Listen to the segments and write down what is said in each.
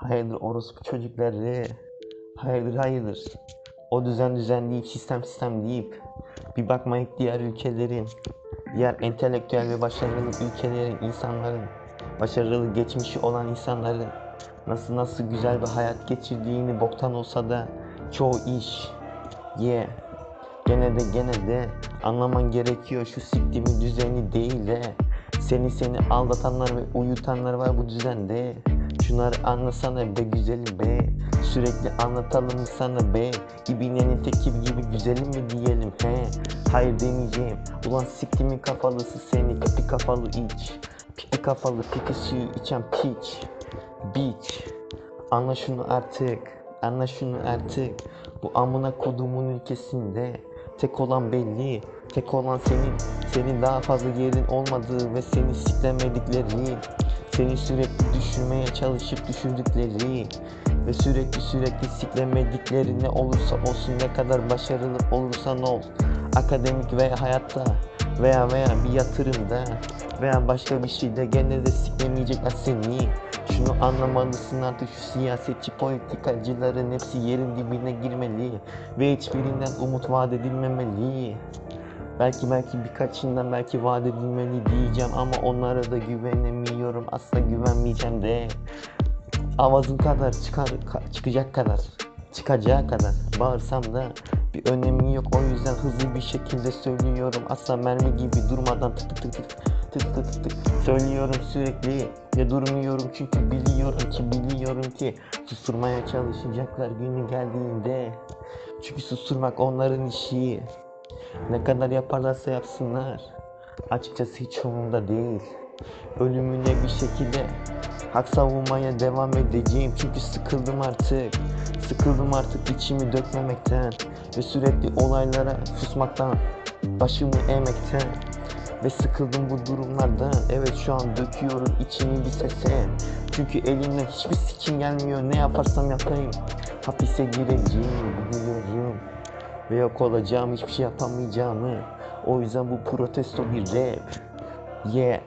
Hayırdır orospu çocukları? Hayırdır hayırdır? O düzen düzen deyip sistem sistem deyip bir bakmayıp diğer ülkelerin, diğer entelektüel ve başarılı ülkelerin, insanların, başarılı geçmişi olan insanların nasıl nasıl güzel bir hayat geçirdiğini boktan olsa da çoğu iş, ye, gene de gene de anlaman gerekiyor şu siktimin düzeni değil de seni seni aldatanlar ve uyutanlar var bu düzende. Şunları anlasana be güzelim be. Sürekli anlatalım sana be. İbinenin teki gibi güzelim mi diyelim he? Hayır demeyeceğim. Ulan siktimin kafalısı seni pipi kafalı iç. Pipi kafalı pipi suyu içen piç. Bitch Anla şunu artık Anla şunu artık. Bu amına kodumun ülkesinde Tek olan belli. Tek olan senin Senin daha fazla yerin olmadığı ve seni siklemedikleri Seni sürekli düşürmeye çalışıp düşürdükleri Ve sürekli sürekli siklemedikleri ne olursa olsun ne kadar başarılı olursan ol. Akademik veya hayatta veya veya bir yatırımda veya başka bir şeyde gene de siklemeyecekler seni Şunu anlamalısın artık şu siyasetçi politikacıların hepsi yerin dibine girmeli Ve hiçbirinden umut vaat edilmemeli Belki belki birkaçından belki vaat edilmeli diyeceğim ama onlara da güvenemiyorum. Asla güvenmeyeceğim de. Avazım kadar çıkar ka- çıkacak kadar çıkacağı kadar bağırsam da bir önemi yok. O yüzden hızlı bir şekilde söylüyorum. Asla mermi gibi durmadan tık tık tık tık tık tık tık söylüyorum sürekli ve durmuyorum. Çünkü biliyorum ki biliyorum ki susturmaya çalışacaklar günü geldiğinde. Çünkü susturmak onların işi ne kadar yaparlarsa yapsınlar. Açıkçası hiç umurumda değil. Ölümüne bir şekilde hak savunmaya devam edeceğim. Çünkü sıkıldım artık. Sıkıldım artık içimi dökmemekten ve sürekli olaylara susmaktan başımı eğmekten ve sıkıldım bu durumlardan evet şu an döküyorum içimi bir sese. Çünkü elimden hiçbir sikim gelmiyor. Ne yaparsam yapayım hapise gireceğim. Biliyorum ve yok olacağım hiçbir şey yapamayacağımı. O yüzden bu protesto bir rap. Yeah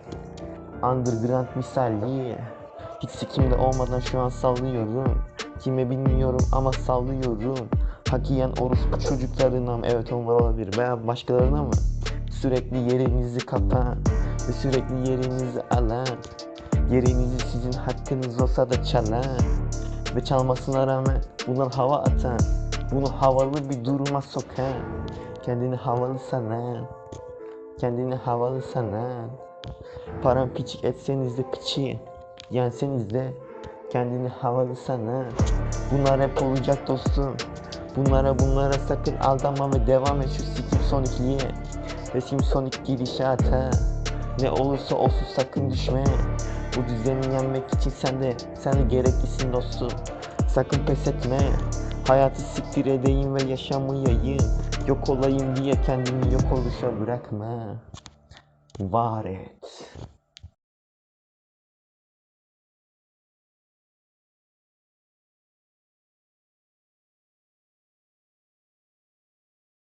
underground misali hiç sikimde olmadan şu an sallıyorum. Kime bilmiyorum ama sallıyorum. Hak yiyen orospu çocuklarına mı? Evet onlar olabilir. Veya başkalarına mı? Sürekli yerinizi kapan Ve sürekli yerinizi alan. Yerinizi sizin hakkınız olsa da çalan Ve çalmasına rağmen bundan hava atan Bunu havalı bir duruma sokan Kendini havalı sanan Kendini havalı sanan Param piçik etseniz de piçi Yenseniz de kendini havalı sana Bunlar hep olacak dostum. Bunlara bunlara sakın aldanma ve devam et şu sikim sonikliğe Resim sonik girişata Ne olursa olsun sakın düşme. Bu düzeni yenmek için sen de Sen de gereklisin dostum Sakın pes etme. Hayatı siktir edeyim ve yaşamayayım. Yok olayım diye kendini yok oluşa bırakma. Var et